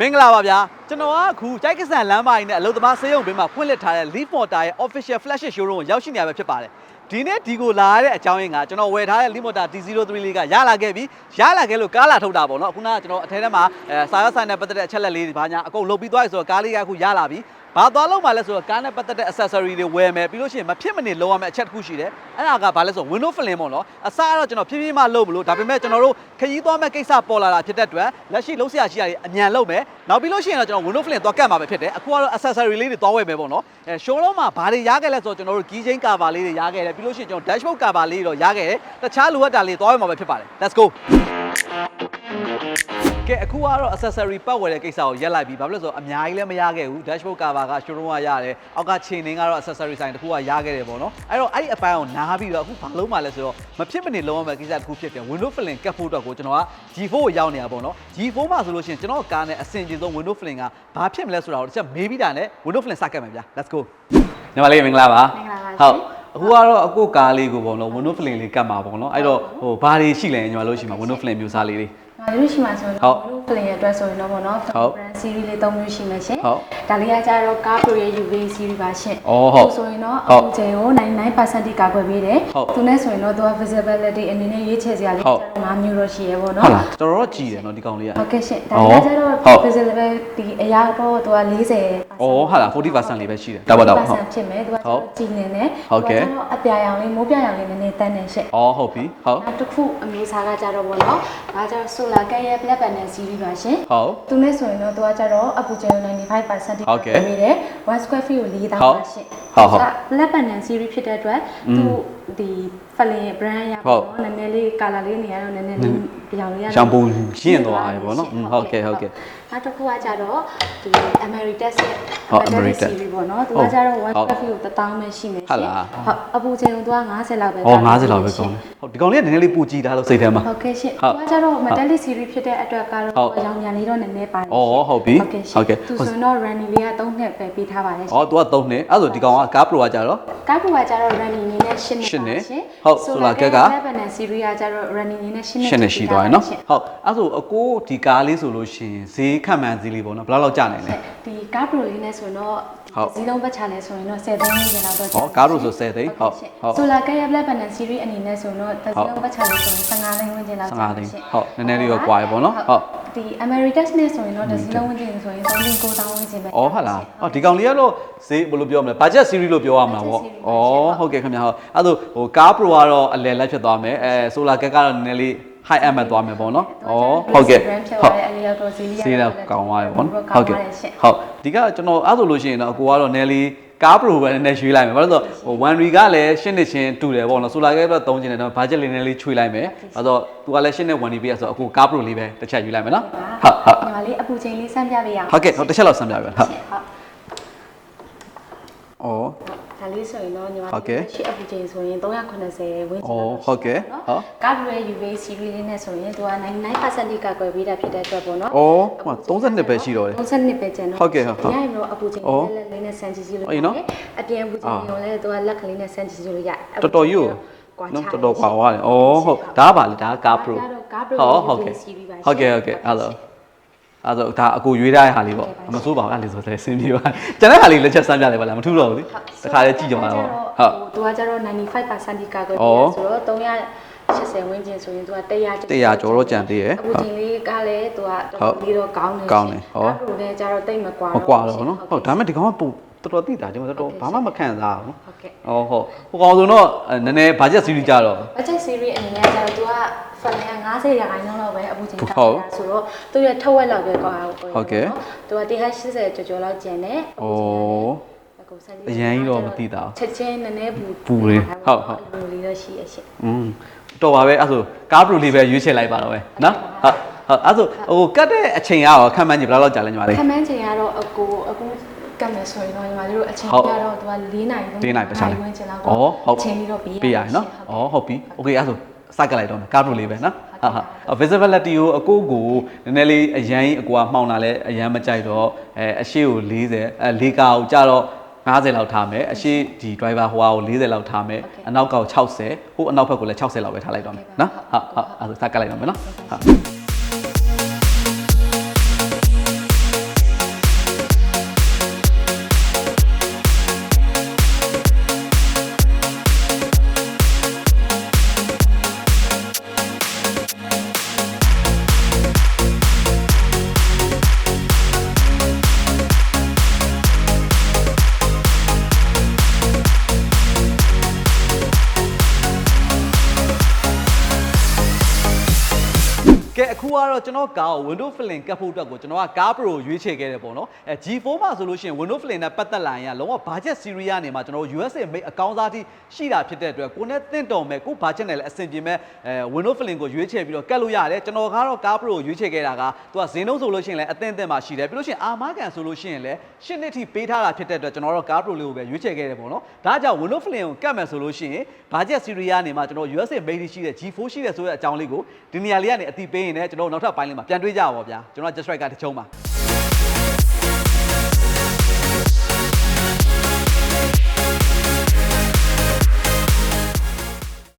မင်္ဂလာပါဗျာကျွန်တော်ကအခုကြိုက်ကစံလမ်းမကြီးနဲ့အလုသမားဆေးရုံဘေးမှာဖွင့်လှစ်ထားတဲ့ Leaf Motor ရဲ့ official flagship showroom ကိုရောက်ရှိနေရပဲဖြစ်ပါတယ်ဒီနေ့ဒီကိုလာရတဲ့အကြောင်းရင်းကကျွန်တော်ဝယ်ထားတဲ့ Leaf Motor D03 လေးကရလာခဲ့ပြီရလာခဲ့လို့ကားလာထုတ်တာပေါ့နော်အခုနကကျွန်တော်အထဲထဲမှာအဲစာရွက်ဆိုင်နဲ့ပတ်သက်တဲ့အချက်လက်လေးတွေဘာညာအကုန်လုပ်ပြီးသွားပြီဆိုတော့ကားလေးကအခုရလာပြီ ဘာသွားလို့မှလဲဆိုတော့ကားနဲ့ပတ်သက်တဲ့ accessory တွေဝယ်မယ်ပြီးလို့ရှိရင်မဖြစ်မနေလုံးရမယ့်အချက်တစ်ခုရှိတယ်အဲ့ဒါကဘာလဲဆိုတော့ window film ပေါ့နော်အစကတော့ကျွန်တော်ဖြည်းဖြည်းမှလုပ်မလို့ဒါပေမဲ့ကျွန်တော်တို့ခရီးသွားမဲ့ကိစ္စပေါ်လာတာဖြစ်တဲ့အတွက်လက်ရှိလုံးဆရာရှိရည်အမြန်လုပ်မယ်နောက်ပြီးလို့ရှိရင်တော့ကျွန်တော် window film သွားကတ်မှာပဲဖြစ်တယ်အခုကတော့ accessory လေးတွေသွားဝယ်မယ်ပေါ့နော်အဲ showroom မှာဘာတွေရခဲ့လဲဆိုတော့ကျွန်တော်တို့ key chain cover လေးတွေရခဲ့တယ်ပြီးလို့ရှိရင်ကျွန်တော် dashboard cover လေးတွေတော့ရခဲ့တယ်တခြားလိုအပ်တာလေးသွားဝယ်မှာပဲဖြစ်ပါတယ် let's go ကဲအခုကတော့ accessory ပတ်ဝယ်တဲ့ကိစ္စကိုရက်လိုက်ပြီဘာဖြစ်လို့လဲဆိုတော့အများကြီးလည်းမရခဲ့ဘူး dashboard cover က showroom ကရတယ်အောက်က chain link ကတော့ accessory ဆိုင်တစ်ခုကရခဲ့တယ်ပေါ့နော်အဲ့တော့အဲ့ဒီအပိုင်းကိုနားပြီးတော့အခုဘာလုံးမှလဲဆိုတော့မဖြစ်မနေလုံးဝမဲ့ကိစ္စတစ်ခုဖြစ်တယ် window film ကတ်ဖို့အတွက်ကိုကျွန်တော်က G4 ကိုရောက်နေတာပေါ့နော် G4 မှာဆိုလို့ရှိရင်ကျွန်တော်ကားနဲ့အဆင်ပြေဆုံး window film ကဘာဖြစ်မလဲဆိုတာကိုတစ်ချက်မေးပြီးတာနဲ့ window film စကတ်မယ်ဗျာ let's go ညီမလေးမင်္ဂလာပါမင်္ဂလာပါရှင်ဟုတ်အခုကတော့အခုကားလေးကိုပေါ့နော် window film လေးကတ်မှာပေါ့နော်အဲ့တော့ဟိုဘာတွေရှိလဲညီမလို့ရှိမှာ window film မျိုးစားလေးတွေ။ ဒါတို့ရှိမှဆိုရင်ဟုတ်တော့ဘလူးဖလင်ရဲ့အတွက်ဆိုရင်တော့ပေါ့နော်ဟုတ် brand series လေး၃မျိုးရှိမယ်ရှင်ဟုတ်။ဒါလေးကကြတော့ Car Pro ရဲ့ UV series ပါရှင်အော်ဟုတ်အခုဆိုရင်တော့ဟုတ်အခုချိန်ကို99%တိကာကွယ်ပေးတယ်ဟုတ်။သူနဲ့ဆိုရင်တော့သူက visibility အနေနဲ့ရွေးချယ်စရာလေးဟုတ်ကျတော့၅မျိုးတော့ရှိရဲပေါ့ဟုနော်တ်လားတော်တော်ကြည်တယ်နော်ဒီကောင်လေးကဟုတ်ကဲ့ရှင်အော်ဒါလေးကကြတော့ဟုတ် visibility အရာတော့သူက40%အော်ဟာလား40%လေးပဲရှိတယ်ဒါပါတော့ဟုတ်40%ဖြစ်မယ်သူကဟုတ်ကြည်နေတယ်ဟုတ်ကဲ့သူကတော့အပြာရောင်လေးမိုးပြာရောင်လေးနည်းနည်းတန်းနေရှင့်အော်ဟုတ်ပြီဟုတ်နောက်တစ်ခုအမျိုးအစားကကြတော့ပေါ့နော်ဒါကြတော့ solar ကရဲ့ black panel series ပါရှင်ဟုတ်သူနဲ့ဆိုရင်တော့သူကကြတော့အပူချိန်95%တိဟုတ်ကဲ့ပေးတယ်1 square feet ကို4000ဟုတ်ပါရှင်ဟုတ်ဟုတ်ဒါ black panel series ဖြစ်တဲ့အတွက်သူ ဒီဖလင်ရဲ့ brand ရ ဟု ပါ တ် တော့နည်းနည်းလေး color လေးနေရတော့နည်းနည်းလေးပြောင်လေးရ ရှောင်ပူရင့်သွားတယ်ပေါ့နော်อืมဟုတ်ကဲ့ဟုတ်ကဲ့ နောက်တစ်ခုကကြတော့ဒီ Ameritas ရဲ့ ဟုတ် Ameritas Ameritas series ပေါ့နော်သူ ဟု က တ် ကြတော့1 ဟုတ် square feet ကို1000ပဲရှိမယ် ဟုတ်လား ဟုတ်အပူချိန်ကသူက50လောက်ပဲ အော်50လောက်ပဲကောင်းတယ်ဟုတ်ဒီကောင်လေးကနည်းနည်းလေးပူကြည်ထားလို့စိတ်ထဲမှာ ဟုတ်ကဲ့ရှင် ဟုတ် သူကကြတော့ metallic series ဖြစ်တဲ့အတွက်ကတော့ ဟုတ် ရောင်ညာလေးတော့နည်းနည်းပါတယ် အော်ဟုတ်ပြီ ဟုတ်ကဲ့ ဟုတ်ကဲ့ သူဆိုရင်တော့ running လေးက3နှစ်ပဲပေးထားပါတယ်ရှင် အော် तू က3နှစ်အဲ့ဒါဆိုဒီကောင်ကကား pro ကကြတော့ ကားပူကကြတော့ running အနေနဲ့10နှစ် ရှစ်နှစ်ပါရှင်ဟုတ် solar cat က Lebanon series ကကြတော့ running အနေနဲ့10နှစ်ရှင်းနေရှိသွားရယ်နော်ရှင်ဟုတ်အဲ့ဒါဆိုအကိုဒီကားလေးဆိုလို့ရှိရင်ဈေးခန့်မှန်းဈေးလေးပေါ့နော်ဘယ်လောက်လောက်ကျနိုင်လဲဒီကားပူလေးနဲ့ဆိုရင်တော့ဟုတ်ဈေးလုံးပတ်ချလဲဆိုရင်တော့10သိန်းဝန်းကျင်လောက်တော့ဟောကားလို့ဆို10သိန်းဟုတ်ဟုတ်ဆိုလာကရဲ့ Black Banana series အနေနဲ့ဆိုရင်တော့ဈေးလုံးပတ်ချလဲဆိုရင်15သိန်းဝန်းကျင်လောက်15သိန်းဟုတ်နည်းနည်းလေးတော့ကွာရယ်ပေါ့နော်ဟုတ် ဒီ Ameritas နဲ့ဆိုရင်တော့ဈေးလုံးဝန်းကျင်ဆိုရင်3သိန်း9တောင်းဝန်းကျင်ပဲอ๋อဟာလားအော်ဒီကောင်လေးကတော့ဈေးဘယ်လိုပြောမလဲ budget series လို့ပြောရမှာပေါ့ budget series ဩဟုတ်ကဲ့ခင်ဗျာဟုတ်အဲ့ဒါဟိုကား pro ကတော့အလယ်လက်ဖြစ်သွားမယ်အဲ solar cat ကတော့နည်းနည်းလေး high end သွားမယ်ပေါ့နော်ဩဟုတ်ကဲ့ brand ဖြစ်ဟုသွားတ်တယ်အလျောက်တော့ဈေးလေးဈေးတော့ကောင်းသွားတယ်ပေါ့နော်ဟုဟုတ်တ်ကဲ့ကဲ့ရှင်ဟုတ်ဒီကကျွန်တော်အဲ့ဆိုလို့ရှိရင်တော့အကိုကတော့နည်းလေး ကား pro ပဲနည်းနည်းရွှေ့လိုက်မယ်ဘာလို့လဲဆိုတော့ဟို one re ကလည်းရှင်းနေချင်းတူတယ်ပေါ့နော် solar cat တော့သုံးချင်တယ်တော့ budget လေးနည်းလေးချွေလိုက်မယ်ဘာလို့သူကလည်းရှင်းနေ one re ပြရဆိုတော့အကိုကား pro လေးပဲတစ်ချက်ယူလိုက်မယ်နော်ဟုတ်ဟုတ်ညီမလေးအပူချိန်လေးစမ်းပြပေးရအောင်ဟုတ်ကဲ့ဟုတ်တစ်ချက်လောက်ဆမ်းပြပါဟုတ်ဟုတ်ဩ ဒါလေးဆိုရင်တော့ညီမဟုတ်ကဲ့လေးရှိအပူချိန်ဆိုရင်380ဝန်းကျင်ဩလောက်ဟုတ်ကဲ့ဟုတ်ကားရဲ့ UV series လေးနဲ့ဆိုရင်သူက99%တိကကွယ်ပေးတာဖြစ်တဲ့အတွက်ပေါ့နော်ဩဟို32ပဲရှိတော့တယ်32ပဲကျန်တော့ဟုတ်ကဲ့ဟုတ်ဟုတ်ရရင်တော့အပူချိန်အော်လေးလေးနဲ့စမ်းကြည့်ကြည့်လို့အေးနော်ရတယ်အပြင်အပူချိန်ကိုလည်းသူကလက်ကလေးနဲ့စမ်းကြည့်ကြည့်လို့ရတော်တော်ကြီးကိုနော်တော်တော်ကွာသွားတယ်။အော်ဟုတ်ဒါကပါလေဒါကကား pro ဒါကတော့ကား pro ဟုတ်ဟုတ်ကဲ့ series ပါရှင်ဟုတ်ကဲ့ဟုတ်ကဲ့အဲ့လို အဲ့တော့ဒါအကိုရွေးထားတဲ့ဟာလေးပေါ့မစိုးပါဘူးအဲ့လေးဆိုလည်းစင်းပြေပါကျန်တဲ့ဟာလေးလက်ချက်စမ်းပြတယ်ပါလားမထူတော့ဘူးလေတခါလေးကြည့်ကြပါတော့ဟုတ်သူကကျတော့95%တိကကွယ်အော်ပေးတာဆိုတော့380ဝန်းကျင်ဆိုရင်သူက100 100ကျော်တော့ကြံသေးရယ်အပူချိန်လေးကလည်းသူကဟုတ်တော်ပြီးတော့ကောင်းတယ်ကောင်းတယ်ဟုတ်ကား pro နဲ့ကျတော့တိတ်မကွာမကွာတော့နော်ဟုတ်ဒါပေမဲ့ဒီကောင်ကပုံ တော်တော်တိတာကျွန်တော်တော်ဘာမှမခံစားဘူးဟုတ်ကဲ့အော်ဟုတ်ဟိုကောင်ဆိုတော့နည်းနည်း budget series ကြတော့ budget series အနေနဲ့ကျတော့သူက fan 50ရာခိုင်နှုန်းလောက်ပဲအပူချိန်ဟုတ်ကောင်းတာဆိုတော့သူရဲ့ထုတ်ဝက်လောက်ပဲကောင်းအောင်ဟုတ်ကဲ့သူက180ကျော်ကျော်လောက်ကျန်တယ်ဩအရန်ကြီးတော့မသိတာဘူးချက်ချင်းနည်းနည်းပူပူတယ်ဟုတ်ဟုတ်ပူလေးတော့ရှိအရှင့်อืมတော်ပါပဲအဲ့ဆိုကား pro လေးပဲရွေးချယ်လိုက်ပါတော့ပဲနော်ဟုတ်ဟုတ်အဲ့ဆိုဟိုကတ်တဲ့အချိန်ကရောခံမှန်းကြည့်ဘယ်လောက်လောက်ကြာလဲညီမလေးခမန်းချိန်ကတော့အကူအကူ ကတ်မယ်ဆိုရင်တော့ညီမတို့အချိန်ဟုတ်ကတော့သူက4နိုင်တင်းနိုင်ပတ်ချာဝန်းကျင်လောက်ဩဟုတ်ချိန်ပြီးတော့ပေးပေးရရရနော်ဩဟုတ်ပြီ okay အဲ့ဆိုစကလိုက်တော့မယ်ကား pro လေးပဲနော်ဟုတ်ဟုတ် visibility ကိုအကိုကိုနည်းနည်းလေးအရန်အကွာမှောင်တာလဲအရန်မကြိုက်တော့အဲအရှိကို40အဲ၄ကာကိုကြတော့50လောက်ထားမယ်အရှိဒီ driver ဟိုဟာကို40လောက်ထားမယ်အနောက်ကောက်60ဟိုအနောက်ဘက်ကိုလည်း60လောက်ပဲထားလိုက်တော့မယ်နော်ဟုတ်ဟုတ်အဲ့ဆိုစကလိုက်တော့မယ်နော်ဟု အခုကတော့ကျွန်တော်ကားကို window filling ကတ်ဖို့အတွက်ကိုကျွန်တော်ကကား pro ရွေးချယ်ခဲ့တယ်ပေါ့နော်အဲ G4 မှာဆိုလို့ရှိရင် window filling နဲ့ပတ်သက်လာရင်ကလုံးဝ budget series ကနေမှာကျွန်တော် USA made အကောင်းစားတိရှိတာဖြစ်တဲ့အတွက်ကိုယ်နဲ့တင့်တော်မဲ့ကို budget နဲ့လည်းအဆင်ပြေမဲ့အဲ window filling ကိုရွေးချယ်ပြီးတော့ကတ်လို့ရတယ်ကျွန်တော်ကတော့ကား pro ကိုရွေးချယ်ခဲ့တာကသူကဈေးနှုန်းဆိုလို့ရှိရင်လည်းအသင့်အသင့်မှာရှိတယ်ပြီးလို့ရှိရင်အာမခံဆိုလို့ရှိရင်လည်းရှစ်နှစ်ထိပေးထားတာဖြစ်တဲ့အတွက်ကျွန်တော်တို့ကား pro လေးကိုပဲရွေးချယ်ခဲ့တယ်ပေါ့နော်ဒါကြောင့် window filling ကိုကတ်မယ်ဆိုလို့ရှိရင် budget series ကနေမှာကျွန်တော် USA made ရှိတဲ့ G4 ရှိတဲ့ဆိုတဲ့အကြောင်းလေးကိုဒီနေရာလေးကနေအတိပေးရင်လည်းကျွန်တော်တို့နောက်ထပ်ပိုင်းလေးမှာပြန်တွေးကြပါဗောဗျာကျွန်တော် just right ကတစ်ချုံးပါ